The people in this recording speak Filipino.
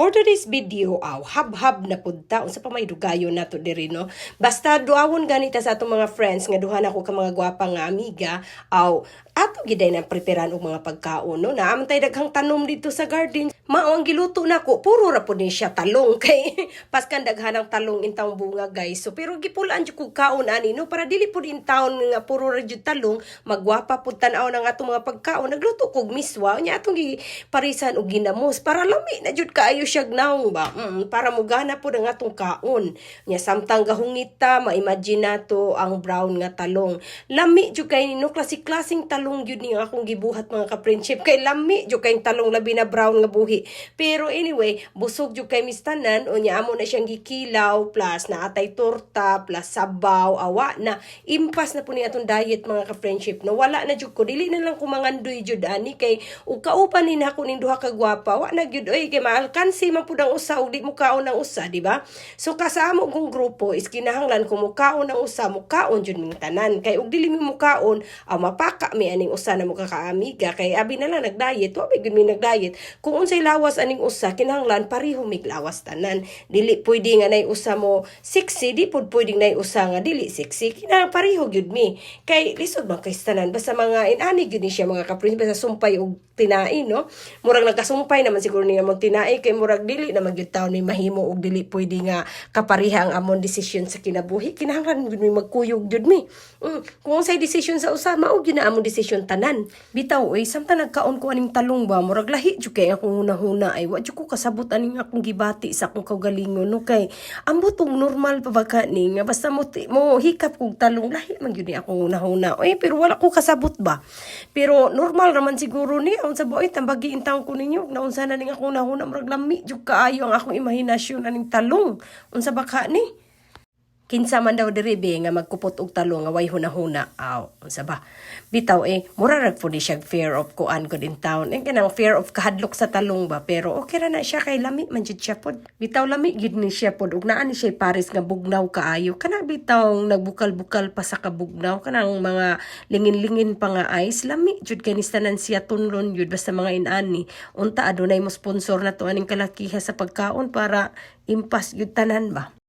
For today's video, aw, hab-hab na punta. Unsa pa may dugayo na to diri, no? Basta duawon ganita sa atong mga friends, nga duha na ko ka mga gwapa nga amiga, aw, ato giday na preparan og mga pagkaon, no? Naamtay daghang tanom dito sa garden. Mao ang giluto nako, puro ra po ni siya talong kay paskan daghanang talong intang bunga, guys. So pero gipulaan jud kog kaon ani, no? Para dili pud in town nga puro ra jud talong, magwapa pud tan-aw ng atong mga pagkaon. Nagluto kog miswa, nya atong gi parisan og ginamos para lami na jud kaayo siya gnaw ba. Mm, para mugana pud ang atong kaon. Nya samtang gahungita, ma-imagine nato ang brown nga talong. Lami jud kay no klase-klaseng talong jud ni akong gibuhat mga ka-friendship kay lami jud kay talong labi na brown nga buhi. Pero anyway, busog jud kay mistanan unya amo na siyang gikilaw plus naatay torta plus sabaw awa na impas na po ni atong diet mga ka-friendship no wala na jud ko dili na lang ko mangandoy jud ani kay ug kaupan ni nako ning duha ka gwapa wa na gyud oy kay maalkansi man pud ang usa ug di mo kaon ang usa di ba? So kasama kong grupo is kinahanglan ko mo kaon ang usa mo kaon jud ming tanan kay ug dili mi mo kaon aw mapaka mi aning usa na mo kakaamiga kay abi na lang nagdiet wa gyud mi nagdiet kung unsay lawas aning usa kinahanglan pareho mig lawas tanan. Dili pwede nga nay usa mo sexy di pud pwede nay usa nga dili sexy kinahanglan pareho gyud mi. Kay lisod man kay tanan basta mga inani gyud ni siya mga kaprin basta sumpay og tinai no? Murag nagkasumpay naman siguro niya mong tinai kay murag dili na magyud taon ni mahimo og dili pwede nga kapariha ang amon desisyon sa kinabuhi. Kinahanglan gyud mi magkuyog gyud mi. Mm. kung unsay desisyon sa usa mao gyud na amon desisyon tanan. Bitaw oy samtang nagkaon ko aning talong ba? Murag lahi jud kay akong hunahuna ay wa jud ko kasabot aning akong gibati sa akong kaugalingon no? Kay ambot og normal pa ba ka ni nga? Basta mo mo hikap kog talong lahi man gyud ni akong hunahuna oy pero wala ko kasabot ba? Pero normal naman siguro ni unsa ba? Oy tambagi intang ko ninyo na unsa na ning akong hunahuna murag lami jud kaayo ang akong imahinasyon aning talong. Unsa ba ka ni kinsa man daw diri be nga magkupot og talong nga way hunahuna. Aw unsa ba? Bitaw eh mura ra pud siya fear of kuan good in town eh kanang fear of kahadlok sa talong ba? Pero okay ra na siya kay lami man jud siya pod. Bitaw lami gid ni siya pod. Ug naa ni siya pares nga bugnaw kaayo. Kana bitaw nagbukal-bukal pa sa kabugnaw. Kanang mga lingin-lingin pa nga ice lami jud kay nistanan siya tunlon jud basta mga inani unta adunay mo sponsor na to. Aning kalakiha sa pagkaon para impas yun tanan ba